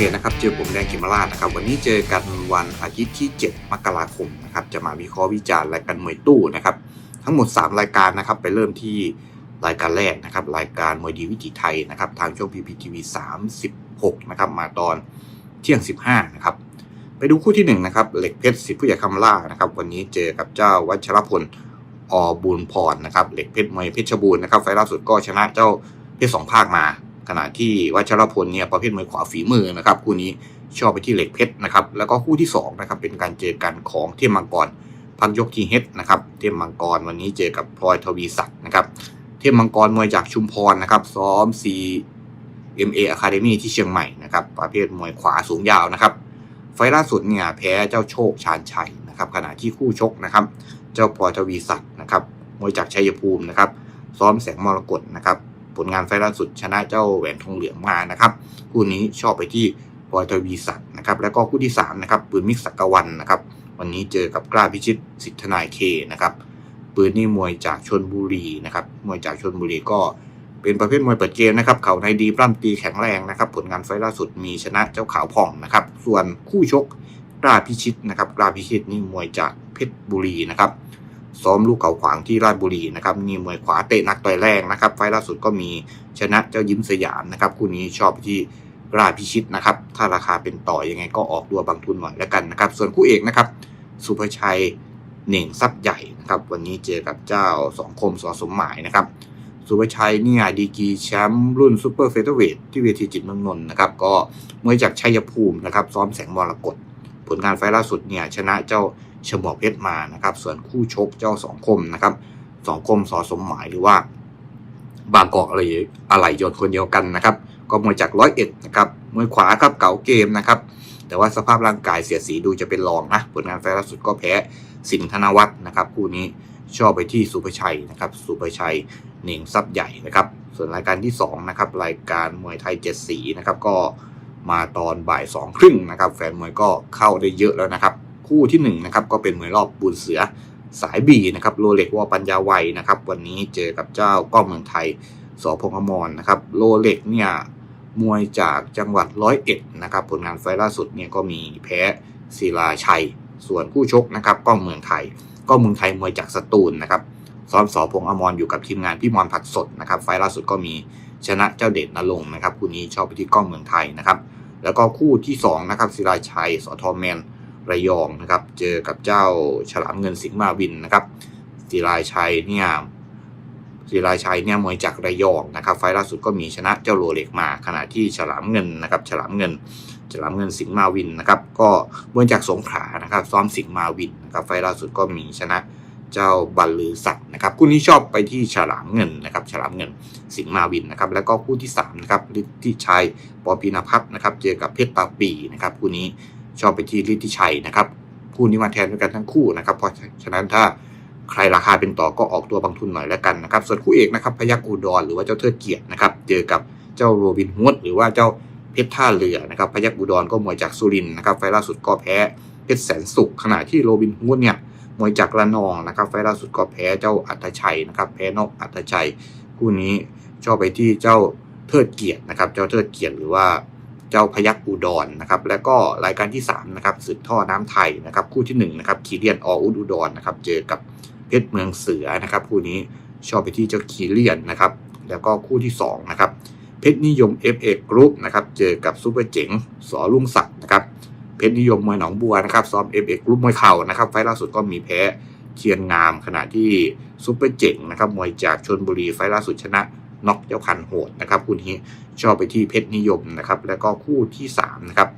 เพจนะครับ เจอผมแดงกิมาราชนะครับ วันนี้เจอกันวันอาทิตย์ที่ 7 มกราคมนะครับ จะมาวิเคราะห์วิจารณ์รายการมวยตู้นะครับ ทั้งหมด 3 รายการนะครับ ไปเริ่มที่รายการแรกนะครับ รายการมวยดีวิถีไทยนะครับ ทางช่อง PPTV 36นะครับมาตอนเที่ยง 15นะครับ ไปดูคู่ที่1นะครับ เหล็กเพชรสิทธิผู้ใหญ่คำล่านะครับ วันนี้เจอกับเจ้าวัชรพลอบูลพรนะครับ เหล็กเพชรมวยเพชรบูรณ์นะครับ ไฟล์ล่าสุดก็ชนะเจ้าเพชรสองภาคมา ขณะที่วัชรพลเนี่ยประเภทมวยขวาฝีมือนะครับคู่นี้ชอบไปที่เหล็กเพชรนะครับแล้วก็คู่ที่2นะครับเป็นการเจอกันของเทพมังกรพักยกทีเฮดนะครับเทพมังกรวันนี้เจอกับพลอยทวีศักดิ์นะครับเทพมังกรมวยจากชุมพรนะครับซ้อม C MA Academy ที่เชียงใหม่นะครับประเภทมวยขวาสูงยาวนะครับไฟล์ล่าสุดเนี่ยแพ้เจ้าโชคชาญชัยนะครับขณะที่คู่ชกนะครับ เจ้าพลอยทวีศักดิ์นะครับมวยจากชัยภูมินะครับซ้อมแสงมรกตนะครับ ผลงานไฟล์ล่าสุดชนะเจ้าแหวนทองเหลืองมานะครับคู่นี้ชอบไปที่พอยทวีศักดิ์นะครับแล้วก็คู่ที่3นะครับปืนมิกสักกวันนะครับวันนี้เจอกับกล้าพิชิตสิทธนายเคนะครับปืนนี่มวยจากชนบุรีนะครับมวยจากชนบุรีก็เป็นประเภทมวยเปิดเกมนะครับเขาในดีปล้ำตีแข็งแรงนะครับผลงานไฟล์ล่าสุดมีชนะเจ้าขาวผ่องนะครับส่วนคู่ชกกล้าพิชิตนะครับกล้าพิชิตนี่มวยจากเพชรบุรีนะครับ ซ้อมลูกเขาขวางที่ราชบุรีนะครับนี่มวยขวาเตะนักต่อยแรงนะครับ ไฟล์ล่าสุดก็มีชนะเจ้ายิ้มสยามนะครับคู่นี้ชอบที่ราพิชิตนะครับ ถ้าราคาเป็นต่อยังไงก็ออกดัวบางทุนหน่อยแล้วกันนะครับ ส่วนคู่เอกนะครับ สุภชัยเหน่งทรัพย์ใหญ่นะครับ วันนี้เจอกับเจ้าสองคมสอสมหมายนะครับ สุภชัยเนี่ยดีกีแชมป์รุ่นซูเปอร์เฟเธอร์เวทที่เวทีจิตเมืองนนท์นะครับ ก็มวยจากชัยภูมินะครับ ซ้อมแสงมรกตผลงานไฟล์ล่าสุดเนี่ยชนะเจ้าฉมวกเพชรมานะครับ ส่วนคู่ชกเจ้าสองคมนะครับสองคมสอสมหมายหรือว่า บางกอกอะไรอะไรยนต์คนเดียวกันนะครับ ก็มวยจากร้อยเอ็ดนะครับมวยขวาครับเก่าเกมนะครับ แต่ว่าสภาพร่างกายเสียสีดูจะเป็นรองนะผลงานไฟล์ล่าสุดก็แพ้สิงห์ธนวัฒน์นะครับ คู่นี้ชอบไปที่สุภชัยนะครับ สุภชัยเหน่งทรัพย์ใหญ่นะครับ ส่วนรายการที่2นะครับรายการมวยไทยเจ็ดสีนะครับก็มาตอนบ่ายสองครึ่งนะครับ แฟนมวยก็เข้าได้เยอะแล้วนะครับ คู่ที่1นงนะครับก็เป็นมวยรอบบุญเสือสายบีนะครับโรเล็กวอปัญญาไวยนะครับวันนี้เจอกับเจ้าก้องเมืองไทยสพงอมรนะครับโรเล็กเนี่ยมวยจากจังหวัดร้อยเอ็ดนะครับผลงานไฟล์ล่าสุดเนี่ยก็มีแพ้ศิลาชัย ส่วนคู่ชกนะครับก้องเมืองไทยก้องเมืองไทยมวยจากสตูลนะครับซ้อมสพงอมรอยู่กับทีมงานพี่มอนผัดสดนะครับไฟล์ล่าสุดก็มีชนะเจ้าเดชนรงนะครับคู่นี้ชอบไปที่ก้องเมืองไทยนะครับแล้วก็คู่ที่สองนะครับศิลาชัยสทอมแมน ระยองนะครับ เจอกับเจ้าฉลามเงินสิงห์มาวินนะครับศิลาชัยเนี่ยศิลาชัยเนี่ยมวยจากระยองนะครับ ไฟล์ล่าสุดก็มีชนะเจ้าโรเล็กมา ขณะที่ฉลามเงินนะครับ ฉลามเงิน ฉลามเงินสิงห์มาวินนะครับ ก็มวยจากสงขลานะครับ ซ้อมสิงห์มาวินนะครับ ไฟล์ล่าสุดก็มีชนะเจ้าบัลลือศักดิ์นะครับ คู่นี้ชอบไปที่ฉลามเงินนะครับ ฉลามเงินสิงห์มาวินนะครับ แล้วก็คู่ที่3นะครับฤทธิชัยปอปีนพัฒน์นะครับ เจอกับเพชรปาปีนะครับ คู่นี้ ชอบไปที่ฤทธิชัยนะครับคู่นี้มาแทนด้วยกันทั้งคู่นะครับ เพราะฉะนั้นถ้าใครราคาเป็นต่อก็ออกตัวบางทุนหน่อยแล้วกันนะครับ ส่วนคู่เอกนะครับพยักอุดรหรือว่าเจ้าเทิดเกียรตินะครับ เจอกับเจ้าโรบินฮุดหรือว่าเจ้าเพชรท่าเรือนะครับ พยักอุดรก็มวยจากสุรินนะครับ ไฟล่าสุดก็แพ้เพชรแสนสุขขณะที่โรบินฮุดเนี่ยมวยจากระนองนะครับ ไฟล่าสุดก็แพ้เจ้าอัตชัยนะครับแพ้นอกอัตชัยคู่นี้ชอบไปที่เจ้าเทิดเกียรตินะครับ เจ้าเทิดเกียรติหรือว่า เจ้าพยักอุดรนะครับแล้วก็รายการที่3นะครับศึกท่อน้ำไทยนะครับคู่ที่1นะครับคีเลียนออุดอุดรนะครับเจอกับเพชรเมืองเสือนะครับคู่นี้ชอบไปที่เจ้าคีเลียนนะครับแล้วก็คู่ที่2นะครับเพชรนิยม FA Group นะครับเจอกับซูเปอร์เจ๋งสอลุงศักดิ์นะครับเพชรนิยมมวยหนองบัวนะครับซ้อม FA Group มวยเข่านะครับไฟล์ล่าสุดก็มีแพ้เทียนงามขณะที่ซูเปอร์เจ๋งนะครับมวยจากชนบุรีไฟล์ล่าสุดชนะ น็อกเจ้าพันโหดนะครับคู่นี้ชอบไปที่เพชรนิยมนะครับแล้วก็คู่ที่3นะครับ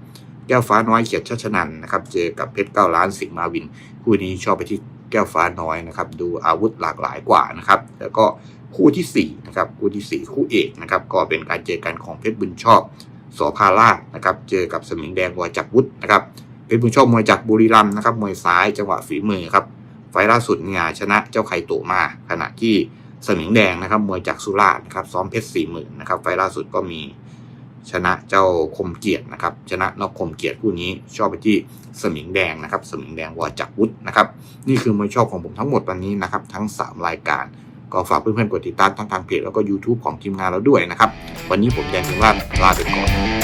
แก้วฟ้าน้อยเขียดชัชนันนะครับเจอกับเพชรเก้าล้านสิงห์มาวิน คู่นี้ชอบไปที่แก้วฟ้าน้อยนะครับดูอาวุธหลากหลายกว่านะครับแล้วก็คู่ที่4นะครับคู่ที่ 4 คู่เอกนะครับก็เป็นการเจอกันของเพชรบุญชอบสอพารานะครับเจอกับสมิงแดงวอยจักวุฒินะครับเพชรบุญชอบมวยจากบุรีรัมย์นะครับมวยซ้ายจังหวะฝีมือครับไฟล์ล่าสุดเนี่ยชนะเจ้าไข่โตมา ขณะที่ สมิงแดงนะครับมวยจากสุราษฎร์นะครับซ้อมเพชรสี่หมื่นนะครับไฟล์ล่าสุดก็มีชนะเจ้าคมเกียรตินะครับ ชนะนอกคมเกียรติคู่นี้ ชอบไปที่สมิงแดงนะครับ สมิงแดงวอจักวุฒินะครับ นี่คือมวยชอบของผมทั้งหมดวันนี้นะครับ ทั้ง 3 รายการ ก็ฝากเพื่อนๆกดติดตามทั้งทางเพจแล้วก็ YouTube ของทีมงานเราด้วยนะครับ วันนี้ผมแดงถึงว่าลาไปก่อน